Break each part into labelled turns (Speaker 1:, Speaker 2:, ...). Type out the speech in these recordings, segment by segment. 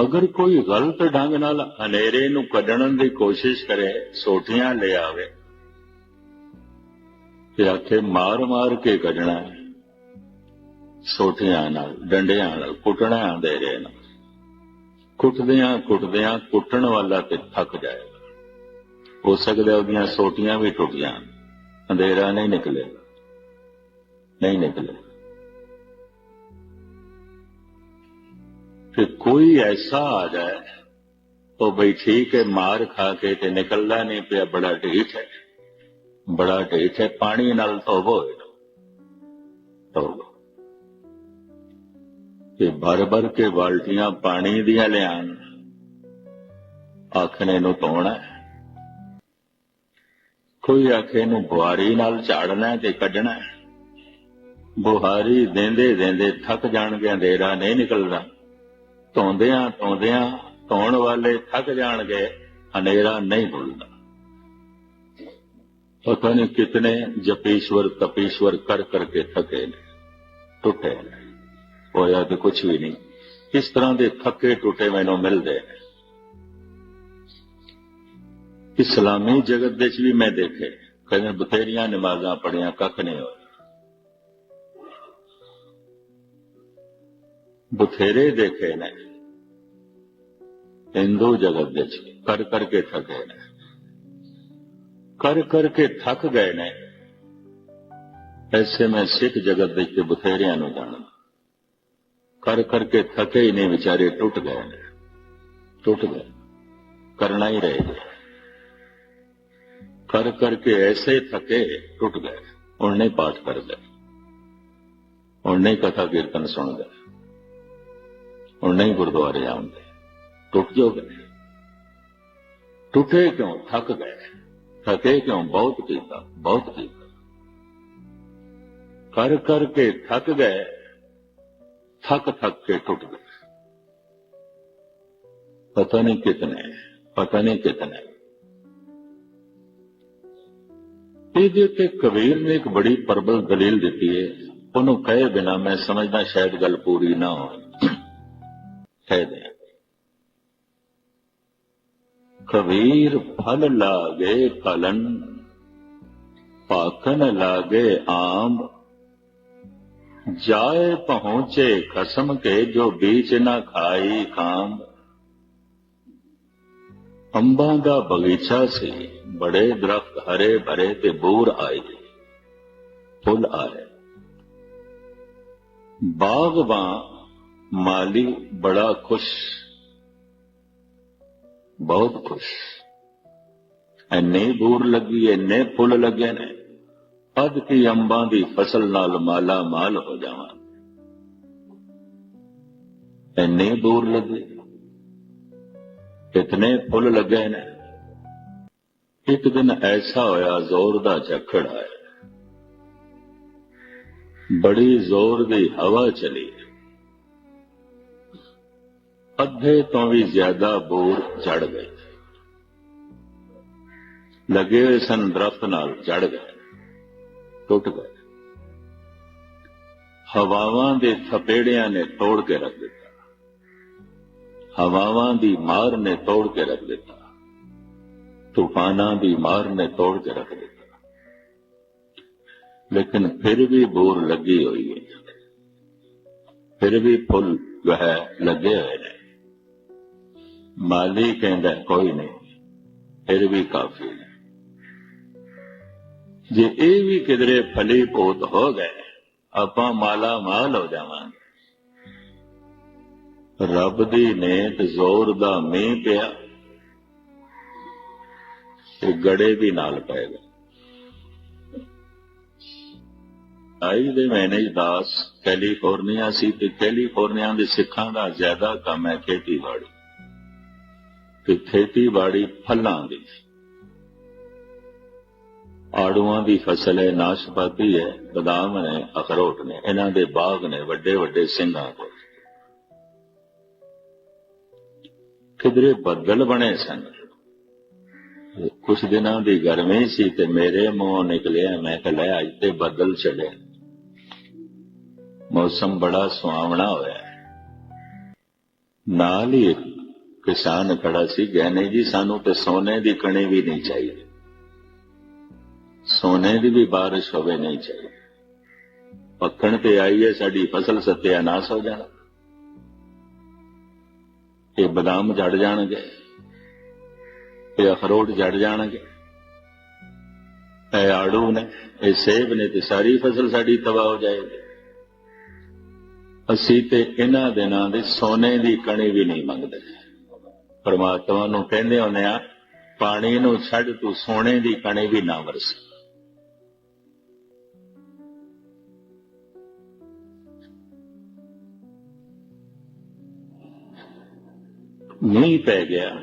Speaker 1: ਅਗਰ ਕੋਈ ਗਲਤ ਢੰਗ ਨਾਲ ਹਨੇਰੇ ਨੂੰ ਕੱਢਣ ਦੀ ਕੋਸ਼ਿਸ਼ ਕਰੇ ਸੋਟੀਆਂ ਲੈ ਆਵੇ ਤੇ ਆਖੇ, ਮਾਰ ਮਾਰ ਕੇ ਕੱਢਣਾ ਹੈ। ਸੋਟੀਆਂ ਨਾਲ, ਡੰਡਿਆਂ ਨਾਲ, ਕੁੱਟਣਾ ਹਨੇਰੇ ਨਾਲ। ਕੁੱਟਦਿਆਂ ਕੁੱਟਦਿਆਂ ਕੁੱਟਣ ਵਾਲਾ ਤੇ ਥੱਕ ਜਾਏਗਾ। ਹੋ ਸਕਦਾ ਉਹਦੀਆਂ ਸੋਟੀਆਂ ਵੀ ਟੁੱਟ ਜਾਣ। ਅੰਧੇਰਾ ਨਹੀਂ ਨਿਕਲੇ ਨਹੀਂ ਨਿਕਲੇ ਕਿ ਕੋਈ ਐਸਾ ਆ ਜਾਏ ਉਹ ਬਈ ਠੀਕ ਹੈ, ਮਾਰ ਖਾ ਕੇ ਤੇ ਨਿਕਲਦਾ ਨਹੀਂ ਪਿਆ, ਬੜਾ ਢੀਠ ਹੈ। ਬੜਾ ਢੀਠ ਹੈ, ਪਾਣੀ ਨਾਲ ਧੋਵੋ ਇਹਨੂੰ ਧੋਵੋ ਤੇ ਭਰ ਭਰ ਕੇ ਬਾਲਟੀਆਂ ਪਾਣੀ ਦੀਆਂ ਲਿਆਣ ਆਖਣੇ ਨੂੰ ਧੋਣਾ ਕੋਈ ਆਖੇ ਨੂੰ ਬੁਹਾਰੀ ਨਾਲ ਝਾੜਨਾ ਤੇ ਕੱਢਣਾ ਬੁਹਾਰੀ ਦੇਂਦੇ ਦੇਂਦੇ ਥੱਕ ਜਾਣਗੇ ਅੰਧੇਰਾ ਨਹੀਂ ਨਿਕਲਦਾ ਧੋਂਦਿਆਂ ਧੋਂਦਿਆਂ ਧੋਣ ਵਾਲੇ ਥੱਕ ਜਾਣਗੇ, ਹਨੇਰਾ ਨਹੀਂ ਭੁੱਲਦਾ ਪਤਾ ਨਹੀਂ ਕਿਤਨੇ ਜਪੀਸ਼ਵਰ ਤਪੀਸ਼ਵਰ ਕਰ ਕਰਕੇ ਥਕੇ ਨੇ, ਟੁੱਟੇ ਨੇ। ਹੋਇਆ ਤੇ ਕੁਝ ਵੀ ਨਹੀਂ। ਇਸ ਤਰ੍ਹਾਂ ਦੇ ਥੱਕੇ ਟੁੱਟੇ ਮੈਨੂੰ ਮਿਲਦੇ ਨੇ। ਇਸਲਾਮੀ ਜਗਤ ਦੇ ਵਿੱਚ ਵੀ ਮੈਂ ਦੇਖੇ ਕਹਿੰਦੇ ਬਥੇਰੀਆਂ ਨਮਾਜ਼ਾਂ ਪੜੀਆਂ ਕੱਖ ਨਹੀਂ ਹੋਇਆ। ਬਥੇਰੇ ਦੇਖੇ ਨੇ। ਹਿੰਦੂ ਜਗਤ ਵਿੱਚ ਕਰ ਕਰਕੇ ਥਕੇ ਨੇ। ਕਰ ਕਰਕੇ ਥੱਕ ਗਏ ਨੇ। ਐਸੇ ਮੈਂ ਸਿੱਖ ਜਗਤ ਦੇ ਵਿੱਚ ਬਥੇਰਿਆਂ ਨੂੰ ਜਾਣਦਾ। ਕਰ ਕਰਕੇ ਥਕੇ ਹੀ ਨੇ ਵਿਚਾਰੇ, ਟੁੱਟ ਗਏ ਨੇ। ਟੁੱਟ ਗਏ। ਕਰਨਾ ਹੀ ਰਹਿ ਗਿਆ। ਕਰ ਕਰਕੇ ਐਸੇ ਥਕੇ, ਟੁੱਟ ਗਏ। ਹੁਣ ਨਹੀਂ ਪਾਠ ਕਰਦੇ। ਹੁਣ ਨਹੀਂ ਕਥਾ ਕੀਰਤਨ ਸੁਣਦੇ। ਹੁਣ ਨਹੀਂ ਗੁਰਦੁਆਰੇ ਆਉਂਦੇ। ਟੁੱਟ ਜੋ ਟੁੱਟੇ ਕਿਉਂ? ਥੱਕ ਗਏ। ਥਕੇ ਕਿਉਂ? ਬਹੁਤ ਕੀਤਾ ਬਹੁਤ ਕੀਤਾ। ਕਰ ਕਰਕੇ ਥੱਕ ਗਏ, ਥੱਕ ਥੱਕ ਕੇ ਟੁੱਟ ਗਏ। ਪਤਾ ਨਹੀਂ ਕਿਤਨੇ, ਪਤਾ ਨਹੀਂ ਕਿਤਨੇ। ਇਹਦੇ ਉੱਤੇ ਕਬੀਰ ਨੇ ਇੱਕ ਬੜੀ ਪ੍ਰਬਲ ਦਲੀਲ ਦਿੱਤੀ ਹੈ। ਉਹਨੂੰ ਕਹੇ ਬਿਨਾ ਮੈਂ ਸਮਝਦਾ ਸ਼ਾਇਦ ਗੱਲ ਪੂਰੀ ਨਾ ਹੋਵੇ। ਕਹਿ ਕਬੀਰ ਫਲ ਲਾਗੇ ਫਲਨ ਪਾਕਨ ਲਾਗੇ ਆਮ। ਜਾਏ ਪਹੁੰਚੇ ਖਸਮ ਕੇ ਜੋ ਬੀਚ ਨਾ ਖਾਈ ਖਾਮ। ਅੰਬਾਂ ਦਾ ਬਗੀਚਾ ਸੀ, ਬੜੇ ਦਰਖਤ ਹਰੇ ਭਰੇ ਤੇ ਬੂਰ ਆਏ। ਫੁੱਲ ਆਏ। ਬਾਗਬਾਨ ਮਾਲੀ ਬੜਾ ਖੁਸ਼, ਬਹੁਤ ਖੁਸ਼। ਐਨੇ ਬੂਰ ਲੱਗੀ ਐਨੇ ਫੁੱਲ ਲੱਗੇ ਨੇ ਅਦ ਕੀ ਅੰਬਾਂ ਦੀ ਫਸਲ ਨਾਲ ਮਾਲਾ ਮਾਲ ਹੋ ਜਾਵਾਂ। ਐਨੇ ਬੂਰ ਲੱਗੇ, ਕਿਤਨੇ ਫੁੱਲ ਲੱਗੇ ਨੇ। ਇੱਕ ਦਿਨ ਐਸਾ ਹੋਇਆ, ਜ਼ੋਰ ਦਾ ਝੱਖੜ ਆਇਆ। ਬੜੀ ਜ਼ੋਰ ਦੀ ਹਵਾ ਚਲੀ। ਅੱਧੇ ਤੋਂ ਵੀ ਜ਼ਿਆਦਾ ਬੋਰ ਝੜ ਗਏ। ਲੱਗੇ ਹੋਏ ਸਨ ਦਰਖਤ ਨਾਲ ਝੜ ਗਏ। ਟੁੱਟ ਗਏ। ਹਵਾਵਾਂ ਦੇ ਥਪੇੜਿਆਂ ਨੇ ਤੋੜ ਕੇ ਰੱਖ ਦਿੱਤਾ। ਹਵਾਵਾਂ ਦੀ ਮਾਰ ਨੇ ਤੋੜ ਕੇ ਰੱਖ ਦਿੱਤਾ। ਤੂਫਾਨਾਂ ਦੀ ਮਾਰ ਨੇ ਤੋੜ ਕੇ ਰੱਖ ਦਿੱਤਾ। ਲੇਕਿਨ ਫਿਰ ਵੀ ਬੋਰ ਲੱਗੀ ਹੋਈ ਹੈ। ਫਿਰ ਵੀ ਫੁੱਲ ਜੋ ਹੈ ਲੱਗੇ ਹੋਏ ਨੇ। ਮਾਲੀ ਕਹਿੰਦਾ ਕੋਈ ਨਹੀਂ, ਫਿਰ ਵੀ ਕਾਫੀ ਹੈ ਜੇ ਇਹ ਵੀ ਕਿਧਰੇ ਫਲੀ ਪੋਤ ਹੋ ਗਏ, ਆਪਾਂ ਮਾਲਾ ਮਾਲ ਹੋ ਜਾਵਾਂਗੇ। ਰੱਬ ਦੀ ਨੇਤ ਜ਼ੋਰ ਦਾ ਮੀਂਹ ਪਿਆ ਤੇ ਗੜੇ ਵੀ ਨਾਲ ਪਏਗਾ ਆਈ ਦੇ ਮੈਨੇਜ ਦਾਸ ਕੈਲੀਫੋਰਨੀਆ ਸੀ ਤੇ ਕੈਲੀਫੋਰਨੀਆ ਦੇ ਸਿੱਖਾਂ ਦਾ ਜ਼ਿਆਦਾ ਕੰਮ ਹੈ ਖੇਤੀਬਾੜੀ। ਤੇ ਖੇਤੀਬਾੜੀ ਫਲਾਂ ਦੀ। ਆੜੂਆਂ ਦੀ ਫਸਲ ਹੈ, ਨਾਸ਼ਪਾਤੀ ਹੈ, ਬਦਾਮ ਨੇ, ਅਖਰੋਟ ਨੇ, ਇਹਨਾਂ ਦੇ ਬਾਗ ਨੇ ਵੱਡੇ ਵੱਡੇ ਸਿੰਘਾਂ ਕੋਲ ਕਿਧਰੇ ਬੱਦਲ ਬਣੇ ਸਨ। ਕੁਝ ਦਿਨਾਂ ਦੀ ਗਰਮੀ ਸੀ ਤੇ ਮੇਰੇ ਮੂੰਹ ਨਿਕਲਿਆ, ਮੈਂ ਕਿਹਾ, ਲੈ ਅੱਜ ਤੇ ਬੱਦਲ ਚੜੇ ਮੌਸਮ ਬੜਾ ਸੁਹਾਵਣਾ ਹੋਇਆ। ਨਾਲ ਹੀ ਕਿਸਾਨ ਖੜਾ ਸੀ, ਗਹਿਣੇ ਜੀ, ਸਾਨੂੰ ਤੇ ਸੋਨੇ ਦੀ ਕਣੀ ਵੀ ਨਹੀਂ ਚਾਹੀਦੀ। ਸੋਨੇ ਦੀ ਵੀ ਬਾਰਿਸ਼ ਹੋਵੇ ਨਹੀਂ ਚਾਹੀਦੀ। ਪੱਕਣ ਤੇ ਆਈ ਹੈ ਸਾਡੀ ਫਸਲ ਸਤਿਆਨਾਸ਼ ਹੋ ਜਾਣਾ। ਇਹ ਬਦਾਮ ਜੜ ਜਾਣਗੇ, ਇਹ ਅਖਰੋਟ ਜੜ ਜਾਣਗੇ। ਇਹ ਆੜੂ ਨੇ, ਇਹ ਸੇਬ ਨੇ ਤੇ ਸਾਰੀ ਫਸਲ ਸਾਡੀ ਤਬਾਹ ਹੋ ਜਾਏਗੀ। ਅਸੀਂ ਤੇ ਇਹਨਾਂ ਦਿਨਾਂ ਦੇ ਸੋਨੇ ਦੀ ਕਣੀ ਵੀ ਨਹੀਂ ਮੰਗਦੇ। ਪਰਮਾਤਮਾ ਨੂੰ ਕਹਿੰਦੇ ਹੁੰਦੇ ਆ, ਪਾਣੀ ਨੂੰ ਛੱਡ ਤੂੰ ਸੋਨੇ ਦੀ ਕਣੀ ਵੀ ਨਾ ਵਰਸ। ਨਹੀਂ ਪੈ ਗਿਆ।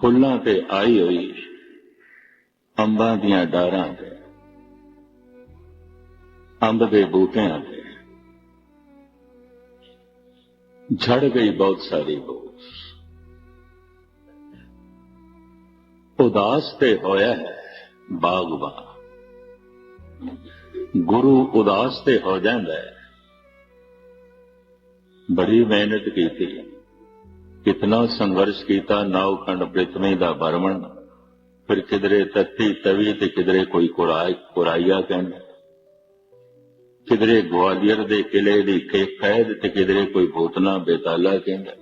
Speaker 1: ਫੁੱਲਾਂ ਤੇ ਆਈ ਹੋਈ ਅੰਬਾਂ ਦੀਆਂ ਡਾਰਾਂ ਤੇ, ਅੰਬ ਦੇ ਬੂਟਿਆਂ ਤੇ। ਝੜ ਗਈ ਬਹੁਤ ਸਾਰੀ ਬੋਸ ਉਦਾਸ ਤੇ ਹੋਇਆ ਹੈ ਬਾਗਬਾਨ। ਗੁਰੂ ਉਦਾਸ ਤੇ ਹੋ ਜਾਂਦਾ ਹੈ। ਬੜੀ ਮਿਹਨਤ ਕੀਤੀ। ਕਿਤਨਾ ਸੰਘਰਸ਼ ਕੀਤਾ ਨਾਉਖੰਡ ਪ੍ਰਿਥਵੀ ਦਾ ਬਰਮਣ ਫਿਰ ਕਿਧਰੇ ਤੱਤੀ ਤਵੀ ਤੇ ਕਿਧਰੇ ਕੋਈ ਕੁਰਾਈ ਕੁਰਾਈਆ ਕਹਿੰਦਾ। ਕਿਧਰੇ ਗਵਾਲੀਅਰ ਦੇ ਕਿਲੇ ਦੀ ਕ- ਕੈਦ ਤੇ ਕਿਧਰੇ ਕੋਈ ਬੋਤਨਾ ਬੇਤਾਲਾ ਕਹਿੰਦਾ।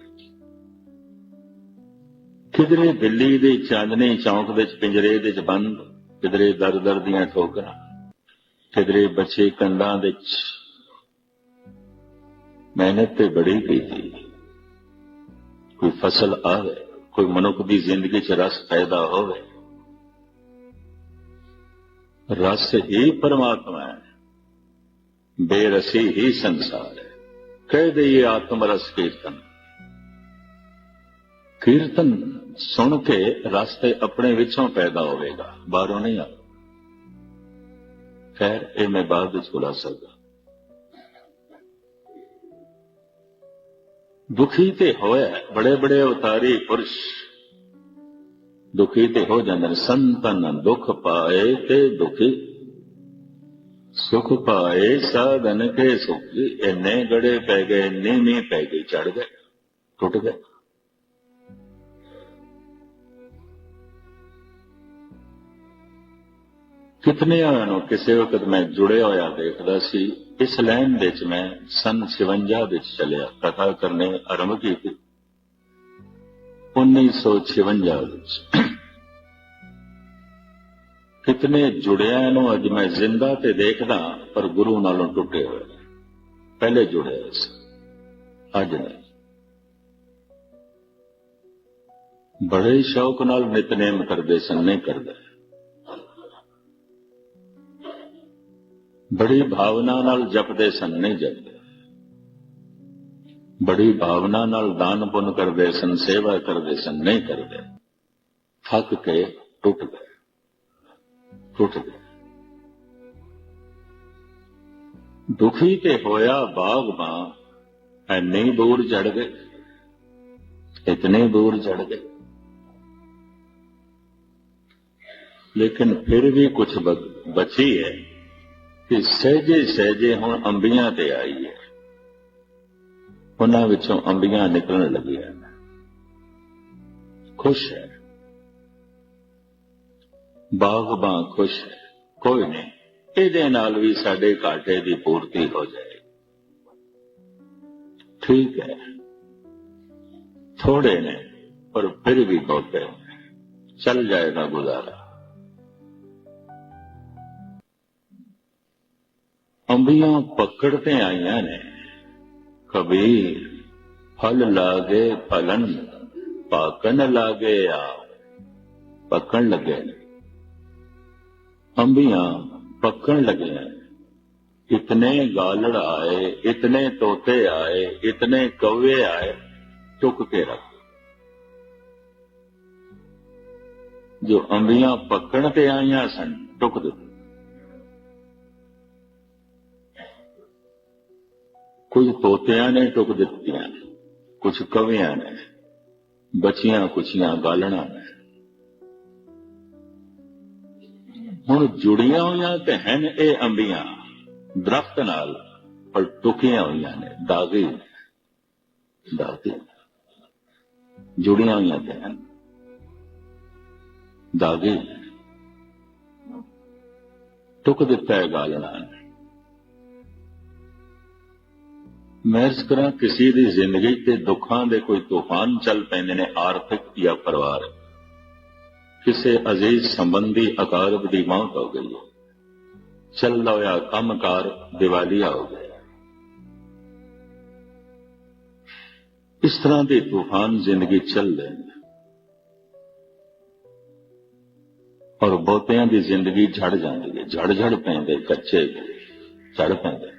Speaker 1: ਕਿਧਰੇ ਦਿੱਲੀ ਦੇ ਚਾਂਦਨੀ ਚੌਂਕ ਵਿੱਚ ਪਿੰਜਰੇ ਦੇ ਚ ਬੰਦ, ਕਿਧਰੇ ਦਰ ਦਰ ਦੀਆਂ ਠੋਕਰਾਂ, ਕਿਧਰੇ ਬੱਚੇ ਕੰਧਾਂ ਵਿੱਚ। ਮਿਹਨਤ ਤੇ ਬੜੀ ਕੀਤੀ। ਕੋਈ ਫਸਲ ਆਵੇ, ਕੋਈ ਮਨੁੱਖ ਦੀ ਜ਼ਿੰਦਗੀ 'ਚ ਰਸ ਪੈਦਾ ਹੋਵੇ। ਰਸ ਇਹ ਪਰਮਾਤਮਾ ਹੈ ਬੇਰਸੀ ਹੀ ਸੰਸਾਰ ਹੈ। ਕਹਿ ਦਈਏ ਆਤਮ ਰਸ ਕੀਰਤਨ। ਕੀਰਤਨ ਸੁਣ ਕੇ ਰਸ ਤੇ ਆਪਣੇ ਵਿੱਚੋਂ ਪੈਦਾ ਹੋਵੇਗਾ, ਬਾਹਰੋਂ ਨਹੀਂ ਆ ਖੈਰ, ਇਹ ਮੈਂ ਬਾਅਦ ਵਿੱਚ ਬੁਲਾ ਸਕਦਾ। ਦੁਖੀ ਤੇ ਹੋਇਆ ਬੜੇ ਬੜੇ ਅਵਤਾਰੀ ਪੁਰਸ਼। ਦੁਖੀ ਤੇ ਹੋ ਜਾਂਦੇ ਨੇ, ਸੰਤਨ ਦੁੱਖ ਪਾਏ ਤੇ ਦੁਖੀ ਸੁਖ ਪਾਏ ਸਾਧਨ ਕੇ ਸੁਖੀ, ਇੰਨੇ ਗੜੇ ਪੈ ਗਏ, ਇੰਨੇ ਮੀਂਹ ਪੈ ਗਏ ਚੜ ਗਏ, ਟੁੱਟ ਗਏ। ਕਿਤਨੇ ਨੂੰ ਕਿਸੇ ਵਕਤ ਮੈਂ ਜੁੜਿਆ ਹੋਇਆ ਦੇਖਦਾ ਸੀ, ਇਸ ਲਾਈਨ ਵਿੱਚ ਮੈਂ ਸਨ 56 ਵਿੱਚ ਚੱਲਿਆ, ਕਥਾ ਕਰਨੇ ਆਰੰਭ ਕੀਤੀ। 1956 ਵਿੱਚ। ਕਿਤਨੇ ਜੁੜਿਆ ਇਹਨੂੰ, ਅੱਜ ਮੈਂ ਜ਼ਿੰਦਾ ਤੇ ਦੇਖਦਾ, ਪਰ ਗੁਰੂ ਨਾਲੋਂ ਟੁੱਟੇ ਹੋਏ। ਪਹਿਲੇ ਜੁੜੇ ਹੋਏ ਸੀ, ਅੱਜ ਨਹੀਂ। ਬੜੇ ਸ਼ੌਕ ਨਾਲ ਨਿਤਨੇਮ ਕਰਦੇ ਸਨ, ਨਹੀਂ ਕਰਦੇ। ਬੜੀ ਭਾਵਨਾ ਨਾਲ ਜਪਦੇ ਸਨ, ਨਹੀਂ ਜਪਦੇ। ਬੜੀ ਭਾਵਨਾ ਨਾਲ ਦਾਨ ਪੁੰਨ ਕਰਦੇ ਸਨ, ਸੇਵਾ ਕਰਦੇ ਸਨ, ਨਹੀਂ ਕਰਦੇ। ਥੱਕ ਕੇ ਟੁੱਟ ਗਏ। ਟੁੱਟ ਗਿਆ ਦੁਖੀ ਤੇ ਹੋਇਆ ਬਾਗਬਾਨ ਐਨੇ ਦੂਰ ਚੜ ਗਏ। ਇਤਨੇ ਦੂਰ ਚੜ ਗਏ। ਲੇਕਿਨ ਫਿਰ ਵੀ ਕੁਝ ਬਚੀ ਹੈ ਕਿ ਸਹਿਜੇ ਸਹਿਜੇ ਹੁਣ ਅੰਬੀਆਂ ਤੇ ਆਈ ਹੈ। ਉਹਨਾਂ ਵਿੱਚੋਂ ਅੰਬੀਆਂ ਨਿਕਲਣ ਲੱਗੀਆਂ ਖੁਸ਼ ਹੈ। ਬਾਗਬਾਂ ਖੁਸ਼ ਕੋਈ ਨਹੀਂ, ਇਹਦੇ ਨਾਲ ਵੀ ਸਾਡੇ ਘਾਟੇ ਦੀ ਪੂਰਤੀ ਹੋ ਜਾਏ ਠੀਕ ਹੈ। ਥੋੜੇ ਨੇ, ਪਰ ਫਿਰ ਵੀ ਬਹੁਤੇ ਚੱਲ ਜਾਏਗਾ ਗੁਜ਼ਾਰਾ। ਅੰਬੀਆਂ ਪਕੜ ਤੇ ਆਈਆਂ ਨੇ। ਕਬੀਰ, ਫਲ ਲਾਗੇ ਫਲਨ ਪਾਕਨ ਲਾਗੇ ਆ ਪੱਕਣ ਲੱਗੇ ਨੇ। ਅੰਬੀਆਂ ਪੱਕਣ ਲੱਗੀਆਂ। ਇਤਨੇ ਗਾਲੜ ਆਏ, ਇਤਨੇ ਤੋਤੇ ਆਏ, ਇਤਨੇ ਕੌਵੇ ਆਏ, ਚੁੱਕ ਕੇ ਰੱਖ। ਜੋ ਅੰਬੀਆਂ ਪੱਕਣ ਤੇ ਆਈਆਂ ਸਨ ਟੁੱਕ ਦਿੱਤੇ। ਕੁਝ ਤੋਤਿਆਂ ਨੇ ਟੁਕ ਦਿੱਤੀਆਂ, ਕੁਝ ਕਵਿਆਂ ਨੇ ਬਚੀਆਂ ਕੁਛੀਆਂ ਗਾਲਣਾ ਨੇ। ਹੁਣ ਜੁੜੀਆਂ ਹੋਈਆਂ ਤੇ ਹਨ ਇਹ ਅੰਬੀਆਂ। ਦਰਖਤ ਨਾਲ ਪਰ ਟੁਕੀਆਂ ਹੋਈਆਂ ਨੇ, ਦਾਗੀ ਦਾਤੇ ਜੁੜੀਆਂ ਹੋਈਆਂ ਤੇ ਹਨ। ਦਾਗੇ। ਟੁਕ ਦਿੱਤਾ ਹੈ ਗਾਲ ਮੈਂ ਇਸ ਕਰਾਂ ਕਿਸੇ ਦੀ ਜ਼ਿੰਦਗੀ ਤੇ ਦੁੱਖਾਂ ਦੇ ਕੋਈ ਤੂਫਾਨ ਚੱਲ ਪੈਂਦੇ ਨੇ, ਆਰਥਿਕ ਜਾਂ ਪਰਿਵਾਰ ਕਿਸੇ ਅਜ਼ੀਜ਼ ਸੰਬੰਧੀ ਅਕਾਰਬ ਦੀ ਮੌਤ ਹੋ ਗਈ ਹੈ। ਚੱਲਦਾ ਹੋਇਆ ਕੰਮਕਾਰ ਦੀਵਾਲੀਆ ਹੋ ਗਿਆ ਇਸ ਤਰ੍ਹਾਂ ਦੇ ਤੂਫਾਨ ਜ਼ਿੰਦਗੀ ਚੱਲ ਲੈਂਦੇ ਔਰ ਬਹੁਤਿਆਂ ਦੀ ਜ਼ਿੰਦਗੀ ਝੜ ਜਾਂਦੀ ਹੈ। ਝੜ ਝੜ ਪੈਂਦੇ, ਕੱਚੇ ਝੜ ਪੈਂਦੇ।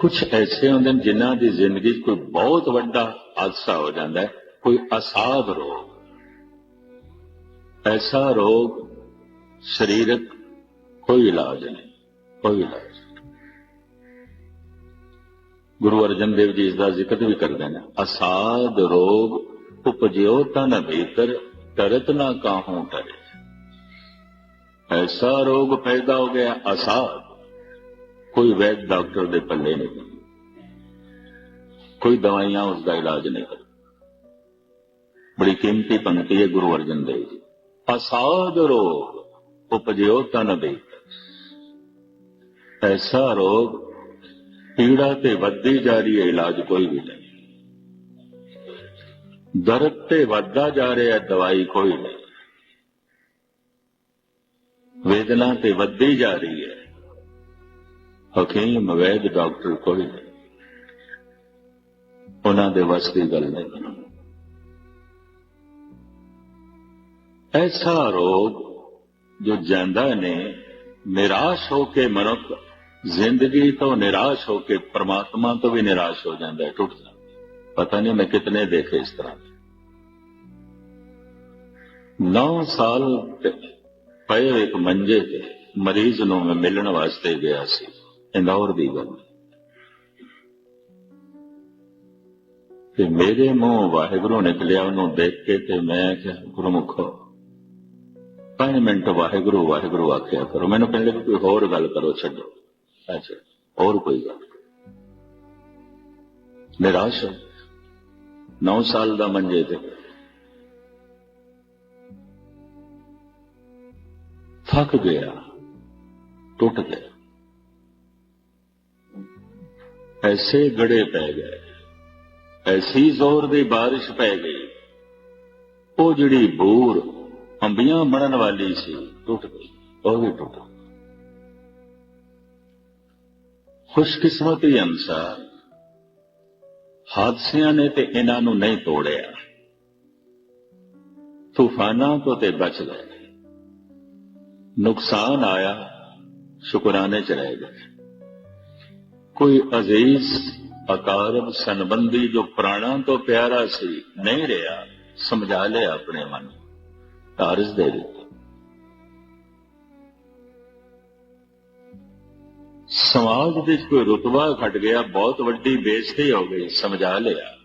Speaker 1: ਕੁਝ ਐਸੇ ਹੁੰਦੇ ਨੇ ਜਿਨ੍ਹਾਂ ਦੀ ਜ਼ਿੰਦਗੀ 'ਚ ਕੋਈ ਬਹੁਤ ਵੱਡਾ ਹਾਦਸਾ ਹੋ ਜਾਂਦਾ ਹੈ, ਕੋਈ ਅਸਾਧ ਰੋਗ। ਐਸਾ ਰੋਗ ਸਰੀਰਕ ਕੋਈ ਇਲਾਜ ਨਹੀਂ, ਕੋਈ ਇਲਾਜ ਗੁਰੂ ਅਰਜਨ ਦੇਵ ਜੀ ਇਸ ਦਾ ਜ਼ਿਕਰ ਵੀ ਕਰਦੇ ਨੇ, ਅਸਾਧ ਰੋਗ ਉਪਜਿਓ ਤਨ ਭੀਤਰ, ਤਰਤ ਨਾ ਕਾਹੂ ਟਰੇ ਐਸਾ ਰੋਗ ਪੈਦਾ ਹੋ ਗਿਆ ਅਸਾਧ। ਕੋਈ ਵੈਦ ਡਾਕਟਰ ਦੇ ਪੱਲੇ ਨਹੀਂ। ਕੋਈ ਦਵਾਈਆਂ ਉਸ ਦਾ ਇਲਾਜ ਨਹੀਂ ਕਰ ਬੜੀ ਕੀਮਤੀ ਪੰਕਤੀ ਹੈ ਗੁਰੂ ਅਰਜਨ ਦੇਵ ਜੀ। ਅਸਾਦ ਰੋਗ ਉਪਜਿਓ ਤਨ ਦੇ। ਐਸਾ ਰੋਗ ਪੀੜਾ ਤੇ ਵੱਧਦੀ ਜਾ ਰਹੀ ਹੈ, ਇਲਾਜ ਕੋਈ ਵੀ ਨਹੀਂ। ਦਰਦ ਤੇ ਵੱਧਦਾ ਜਾ ਰਿਹਾ ਹੈ, ਦਵਾਈ ਕੋਈ ਨਹੀਂ। ਵੇਦਨਾ ਤੇ ਵੱਧਦੀ ਜਾ ਰਹੀ ਹੈ। ਹਕੀਮ ਵੈਦ ਡਾਕਟਰ ਕੋਈ ਨਹੀਂ ਉਹਨਾਂ ਦੇ ਵੱਸ ਦੀ ਗੱਲ ਨਹੀਂ। ਐਸਾ ਰੋਗ ਜੋ ਜਾਂਦਾ ਨੇ, ਨਿਰਾਸ਼ ਹੋ ਕੇ ਮਨੁੱਖ ਜ਼ਿੰਦਗੀ ਤੋਂ ਨਿਰਾਸ਼ ਹੋ ਕੇ ਪ੍ਰਮਾਤਮਾ ਤੋਂ ਵੀ ਨਿਰਾਸ਼ ਹੋ ਜਾਂਦਾ ਹੈ, ਟੁੱਟ ਜਾਂਦਾ ਪਤਾ ਨਹੀਂ ਮੈਂ ਕਿਤਨੇ ਦੇਖੇ ਇਸ ਤਰ੍ਹਾਂ ਦੇ। 9 ਸਾਲ ਪਏ ਇੱਕ ਮੰਜੇ ਤੇ ਮਰੀਜ਼ ਨੂੰ ਮੈਂ ਮਿਲਣ ਵਾਸਤੇ ਗਿਆ ਸੀ। ਇੰਦੌਰ ਦੀ ਗੱਲ ਤੇ ਮੇਰੇ ਮੂੰਹ ਵਾਹਿਗੁਰੂ ਨਿਕਲਿਆ ਉਹਨੂੰ ਦੇਖ ਕੇ ਤੇ ਮੈਂ ਕਿਹਾ ਗੁਰਮੁਖੋ ਪੰਜ ਮਿੰਟ ਵਾਹਿਗੁਰੂ ਵਾਹਿਗੁਰੂ ਆਖਿਆ ਕਰੋ ਮੈਨੂੰ ਕਹਿੰਦੇ ਕੋਈ ਹੋਰ ਗੱਲ ਕਰੋ ਛੱਡੋ ਅੱਛਾ ਹੋਰ ਕੋਈ ਗੱਲ ਨਿਰਾਸ਼ 9 ਸਾਲ ਦਾ ਮੰਜੇ ਤੇ ਥੱਕ ਗਿਆ ਟੁੱਟ ਗਿਆ ਐਸੇ ਗੜੇ ਪੈ ਗਏ, ਐਸੀ ਜ਼ੋਰ ਦੀ ਬਾਰਿਸ਼ ਪੈ ਗਈ। ਉਹ ਜਿਹੜੀ ਬੂਰ ਅੰਬੀਆਂ ਬਣਨ ਵਾਲੀ ਸੀ, ਟੁੱਟ ਗਈ, ਉਹ ਵੀ ਟੁੱਟ ਗਈ। ਖੁਸ਼ਕਿਸਮਤੀ ਅਨਸਾਰ ਹਾਦਸਿਆਂ ਨੇ ਤੇ ਇਹਨਾਂ ਨੂੰ ਨਹੀਂ ਤੋੜਿਆ। ਤੂਫਾਨਾਂ ਤੋਂ ਤੇ ਬਚ ਗਏ। ਨੁਕਸਾਨ ਆਇਆ, ਸ਼ੁਕਰਾਨੇ ਚ ਰਹਿ ਗਏ। ਕੋਈ ਅਜ਼ੀਜ਼, ਅਕਾਰਬ ਸੰਬੰਧੀ ਜੋ ਪ੍ਰਾਣਾਂ ਤੋਂ ਪਿਆਰਾ ਸੀ, ਨਹੀਂ ਰਿਹਾ, ਸਮਝਾ ਲਿਆ ਆਪਣੇ ਮਨ ਨੂੰ। ਦੇ ਦਿੱਤੇ। ਸਮਾਜ ਵਿੱਚ ਕੋਈ ਰੁਤਬਾ ਘਟ ਗਿਆ, ਬਹੁਤ ਵੱਡੀ ਬੇਇੱਜ਼ਤੀ ਹੋ ਗਈ, ਸਮਝਾ ਲਿਆ।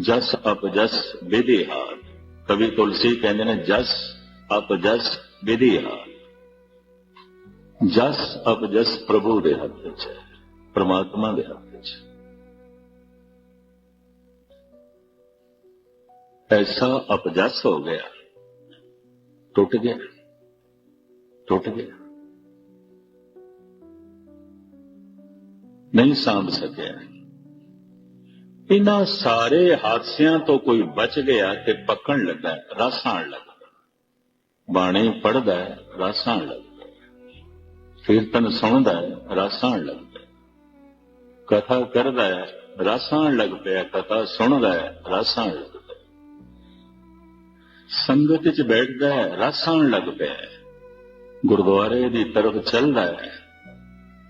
Speaker 1: ਜਸ ਅਪ ਜਸ ਵਿਧੀ ਹਾਰ। ਕਵੀ ਤੁਲਸੀ ਕਹਿੰਦੇ ਨੇ, ਜਸ ਅਪਜਸ ਵਿਧੀ ਹਾਰ। ਜਸ ਅਪ ਜਸ ਪ੍ਰਭੂ ਦੇ ਹੱਥ ਵਿੱਚ ਹੈ। ਪ੍ਰਮਾਤਮਾ ਦੇ ਹੱਥ ਵਿੱਚ। ਐਸਾ ਅਪਜਸ ਹੋ ਗਿਆ। ਟੁੱਟ ਗਿਆ। ਟੁੱਟ ਗਿਆ। ਨਹੀਂ ਸਾਂਭ ਸਕਿਆ। ਇਹਨਾਂ ਸਾਰੇ ਹਾਦਸਿਆਂ ਤੋਂ ਕੋਈ ਬਚ ਗਿਆ ਤੇ ਪੱਕਣ ਲੱਗਾ, ਰਸ ਆਣ ਲੱਗਾ। ਬਾਣੀ ਪੜਦਾ ਰਸ ਆਣ ਲੱਗਾ। ਕੀਰਤਨ ਸੁਣਦਾ ਰਸ ਆਣ ਲੱਗਾ। ਕਥਾ ਕਰਦਾ ਹੈ, ਰਸ ਆਣ ਲੱਗ ਪਿਆ ਕਥਾ ਸੁਣਦਾ ਹੈ, ਰਸ ਆਣ ਲੱਗ ਪਿਆ। ਸੰਗਤ ਵਿੱਚ ਬੈਠਦਾ ਹੈ, ਰਸ ਆਣ ਲੱਗ ਪਿਆ ਗੁਰਦੁਆਰੇ ਦੀ ਤਰਫ ਚੱਲਦਾ ਹੈ,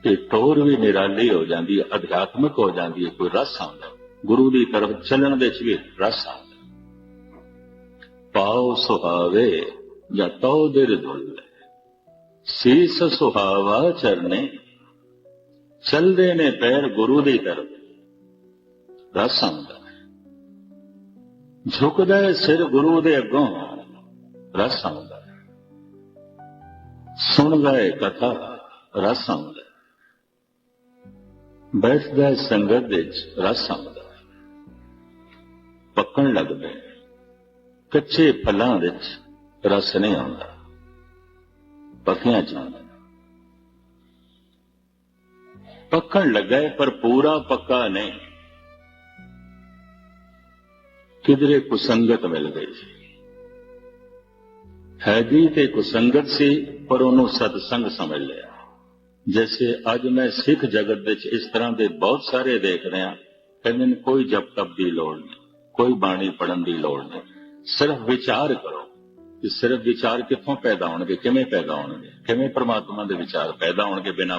Speaker 1: ਤੇ ਟੋਰ ਵੀ ਨਿਰਾਲੀ ਹੋ ਜਾਂਦੀ ਹੈ, ਅਧਿਆਤਮਿਕ ਹੋ ਜਾਂਦੀ ਹੈ, ਕੋਈ ਰਸ ਆਉਂਦਾ ਗੁਰੂ ਦੀ ਤਰਫ ਚੱਲਣ ਦੇ ਵਿੱਚ ਵੀ ਰਸ ਆਉਂਦਾ ਪਾਉ ਸੁਹਾਵੇ ਜਾਂ ਤਉ ਦਿਲ ਦੁੱਲੇ। ਸੀਸ ਸੁਹਾਵਾ ਚਰਨੇ ਚਲਦੇ ਨੇ ਪੈਰ ਗੁਰੂ ਦੀ ਤਰਫ ਰਸ ਆਉਂਦਾ ਝੁਕਦਾ ਹੈ ਸਿਰ ਗੁਰੂ ਦੇ ਅੱਗੋਂ। ਰਸ ਆਉਂਦਾ ਸੁਣਦਾ ਹੈ ਕਥਾ। ਰਸ ਆਉਂਦਾ ਬੈਠਦਾ ਹੈ ਸੰਗਤ ਵਿੱਚ। ਰਸ ਆਉਂਦਾ ਪੱਕਣ ਲੱਗਦਾ ਕੱਚੇ ਫਲਾਂ ਵਿੱਚ ਰਸ ਨਹੀਂ ਆਉਂਦਾ। ਪੱਕਿਆਂ ਚ ਆਉਂਦਾ ਪੱਕਣ ਲੱਗਾ ਹੈ, ਪਰ ਪੂਰਾ ਪੱਕਾ ਨਹੀਂ। ਕਿਧਰੇ ਕੁਸੰਗਤ ਮਿਲ ਗਈ ਸੀ। ਹੈਗੀ ਤੇ ਕੁਸੰਗਤ ਸੀ ਪਰ ਉਹਨੂੰ ਸਤਸੰਗ ਸਮਝ ਲਿਆ। ਜੈਸੇ ਅੱਜ ਮੈਂ ਸਿੱਖ ਜਗਤ ਵਿੱਚ ਇਸ ਤਰ੍ਹਾਂ ਦੇ ਬਹੁਤ ਸਾਰੇ ਦੇਖ ਰਿਹਾ ਕਹਿੰਦੇ ਨੇ ਕੋਈ ਜਪ ਤਪ ਦੀ ਲੋੜ ਨਹੀਂ ਕੋਈ ਬਾਣੀ ਪੜਨ ਦੀ ਲੋੜ ਨਹੀਂ। ਸਿਰਫ ਵਿਚਾਰ ਕਰੋ। ਕਿ ਸਿਰਫ ਵਿਚਾਰ ਕਿੱਥੋਂ ਪੈਦਾ ਹੋਣਗੇ ਕਿਵੇਂ ਪੈਦਾ ਹੋਣਗੇ? ਕਿਵੇਂ ਪ੍ਰਮਾਤਮਾ ਦੇ ਵਿਚਾਰ ਪੈਦਾ ਹੋਣਗੇ ਬਿਨਾਂ